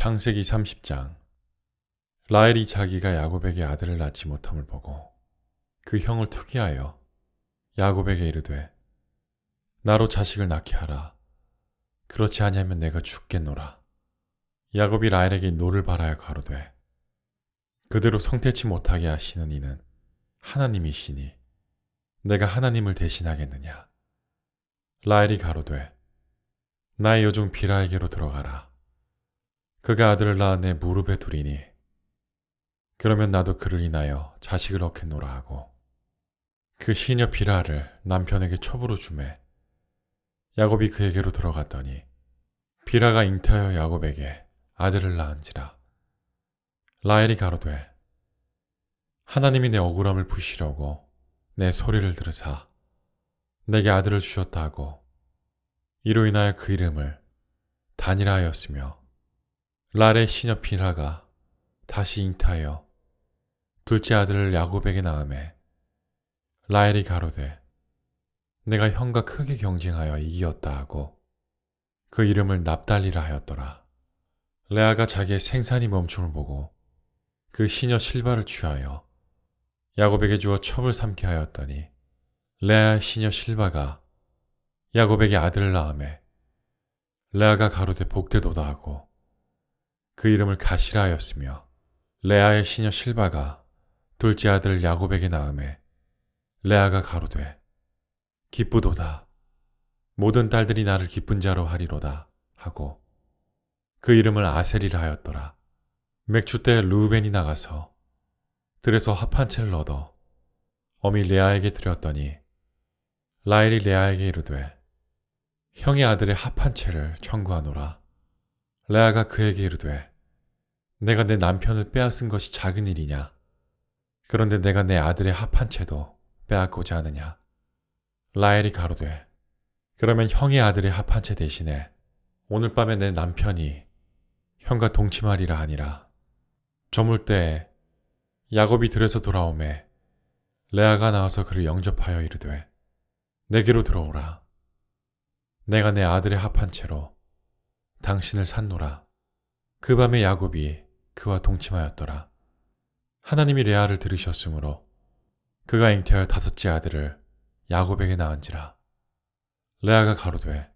창세기 30장. 라헬이 자기가 야곱에게 아들을 낳지 못함을 보고 그 형을 투기하여 야곱에게 이르되 나로 자식을 낳게 하라. 그렇지 아니하면 내가 죽겠노라. 야곱이 라헬에게 노를 바라여 가로되 그대로 성태치 못하게 하시는 이는 하나님이시니 내가 하나님을 대신하겠느냐? 라헬이 가로되 나의 여종 비라에게로 들어가라 그가 아들을 낳아 내 무릎에 두리니 그러면 나도 그를 인하여 자식을 얻겠노라 하고 그 시녀 비라를 남편에게 첩으로 주매 야곱이 그에게로 들어갔더니 비라가 잉태하여 야곱에게 아들을 낳은지라. 라헬이 가로되 하나님이 내 억울함을 푸시려고 내 소리를 들으사 내게 아들을 주셨다 하고 이로 인하여 그 이름을 단이라 하였으며 라의 시녀 비라가 다시 잉타하여 둘째 아들을 야곱에게 낳음에 라헬이 가로되 내가 형과 크게 경쟁하여 이기었다 하고 그 이름을 납달리라 하였더라. 레아가 자기의 생산이 멈춤을 보고 그 시녀 실바를 취하여 야곱에게 주어 첩을 삼게 하였더니 레아의 시녀 실바가 야곱에게 아들을 낳음에 레아가 가로되 복되도다 하고 그 이름을 가시라 하였으며 레아의 시녀 실바가 둘째 아들 야곱에게 낳음에 레아가 가로되 기쁘도다. 모든 딸들이 나를 기쁜 자로 하리로다 하고 그 이름을 아셀이라 하였더라. 맥주 때 루벤이 나가서 들에서 합한 채를 얻어 어미 레아에게 드렸더니 라헬이 레아에게 이르되 형의 아들의 합한 채를 청구하노라. 레아가 그에게 이르되 내가 내 남편을 빼앗은 것이 작은 일이냐? 그런데 내가 내 아들의 합한 채도 빼앗고자 하느냐? 라헬이 가로되 그러면 형의 아들의 합한 채 대신에 오늘 밤에 내 남편이 형과 동침하리라 하니라. 저물 때 야곱이 들에서 돌아오매 레아가 나와서 그를 영접하여 이르되 내게로 들어오라. 내가 내 아들의 합한 채로 당신을 산노라. 그 밤에 야곱이 그와 동침하였더라. 하나님이 레아를 들으셨으므로 그가 잉태하여 다섯째 아들을 야곱에게 낳은지라. 레아가 가로되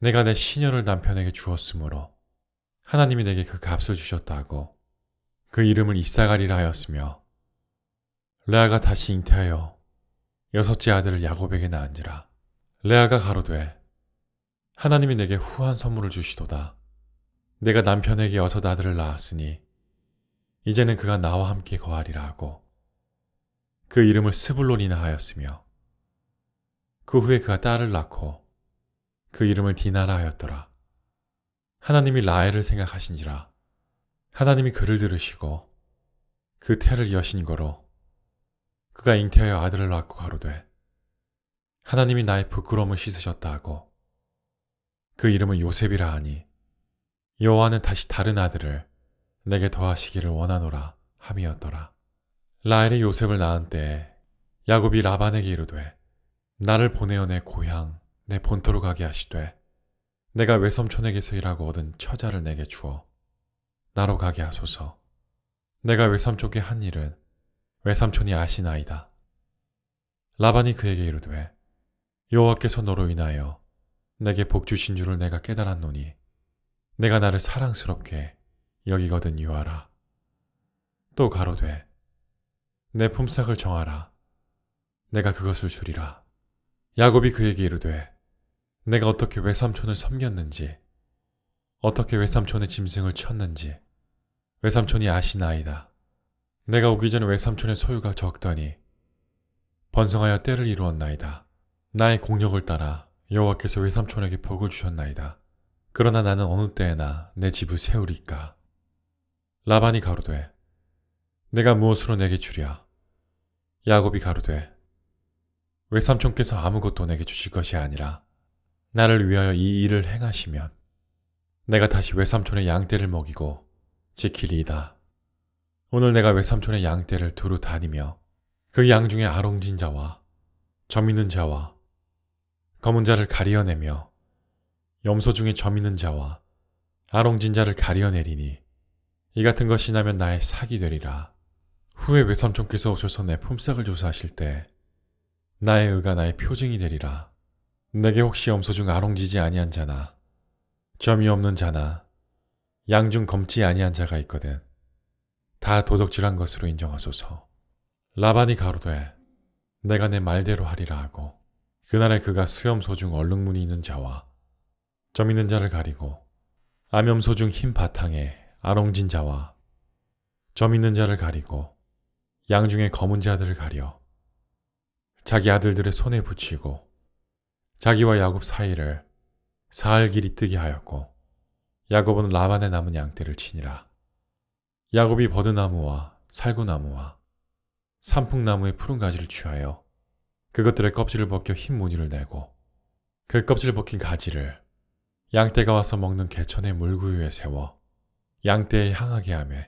내가 내 시녀를 남편에게 주었으므로 하나님이 내게 그 값을 주셨다 하고 그 이름을 이사가리라 하였으며 레아가 다시 잉태하여 여섯째 아들을 야곱에게 낳은지라. 레아가 가로되 하나님이 내게 후한 선물을 주시도다 내가 남편에게 여섯 아들을 낳았으니 이제는 그가 나와 함께 거하리라 하고 그 이름을 스불론이나 하였으며 그 후에 그가 딸을 낳고 그 이름을 디나라 하였더라. 하나님이 라헬을 생각하신지라 하나님이 그를 들으시고 그 태를 여신 거로 그가 잉태하여 아들을 낳고 가로되 하나님이 나의 부끄러움을 씻으셨다 하고 그 이름은 요셉이라 하니 여호와는 다시 다른 아들을 내게 더하시기를 원하노라 함이었더라 라헬이 요셉을 낳은 때에 야곱이 라반에게 이르되 나를 보내어 내 고향 내 본토로 가게 하시되 내가 외삼촌에게서 일하고 얻은 처자를 내게 주어 나로 가게 하소서. 내가 외삼촌께 한 일은 외삼촌이 아시나이다. 라반이 그에게 이르되 여호와께서 너로 인하여 내게 복 주신 줄을 내가 깨달았노니 내가 나를 사랑스럽게 여기거든 유하라. 또 가로되 내 품삯을 정하라. 내가 그것을 주리라. 야곱이 그에게 이르되 내가 어떻게 외삼촌을 섬겼는지 어떻게 외삼촌의 짐승을 쳤는지 외삼촌이 아시나이다. 내가 오기 전에 외삼촌의 소유가 적더니 번성하여 때를 이루었나이다. 나의 공력을 따라 여호와께서 외삼촌에게 복을 주셨나이다. 그러나 나는 어느 때에나 내 집을 세우리까. 라반이 가로되 내가 무엇으로 내게 주랴. 야곱이 가로되 외삼촌께서 아무것도 내게 주실 것이 아니라 나를 위하여 이 일을 행하시면 내가 다시 외삼촌의 양떼를 먹이고 지키리이다. 오늘 내가 외삼촌의 양떼를 두루 다니며 그 양 중에 아롱진 자와 점 있는 자와 검은 자를 가리어내며 염소 중에 점 있는 자와 아롱진 자를 가리어내리니 이 같은 것이 나면 나의 사기 되리라. 후에 외삼촌께서 오셔서 내 품삯을 조사하실 때 나의 의가 나의 표징이 되리라. 내게 혹시 염소 중 아롱지지 아니한 자나 점이 없는 자나 양 중 검지 아니한 자가 있거든. 다 도덕질한 것으로 인정하소서. 라반이 가로되 내가 내 말대로 하리라 하고 그날에 그가 수염소 중 얼룩무늬 있는 자와 점 있는 자를 가리고 암염소 중 흰 바탕에 아롱진 자와 점 있는 자를 가리고 양 중에 검은 자들을 가려 자기 아들들의 손에 붙이고 자기와 야곱 사이를 사흘 길이 뜨게 하였고 야곱은 라반의 남은 양떼를 치니라. 야곱이 버드나무와 살구나무와 산풍나무의 푸른 가지를 취하여 그것들의 껍질을 벗겨 흰 무늬를 내고 그 껍질 벗긴 가지를 양떼가 와서 먹는 개천의 물구유에 세워 양떼에 향하게 하며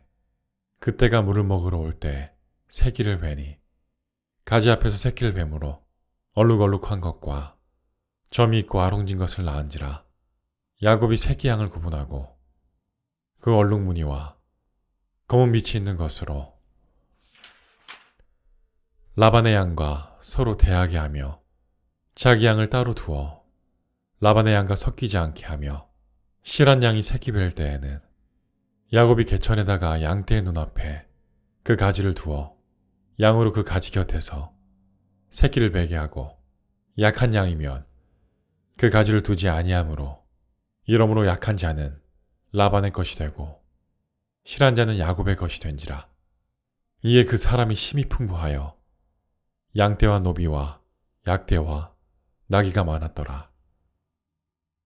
그때가 물을 먹으러 올때 새끼를 베니 가지 앞에서 새끼를 뱀으로 얼룩얼룩한 것과 점이 있고 아롱진 것을 낳은지라 야곱이 새끼 양을 구분하고 그 얼룩 무늬와 검은 빛이 있는 것으로 라반의 양과 서로 대하게 하며 자기 양을 따로 두어 라반의 양과 섞이지 않게 하며 실한 양이 새끼 뵐 때에는 야곱이 개천에다가 양떼의 눈앞에 그 가지를 두어 양으로 그 가지 곁에서 새끼를 베게 하고 약한 양이면 그 가지를 두지 아니하므로 이러므로 약한 자는 라반의 것이 되고 실한 자는 야곱의 것이 된지라. 이에 그 사람이 심히 풍부하여 양떼와 노비와 약떼와 나귀가 많았더라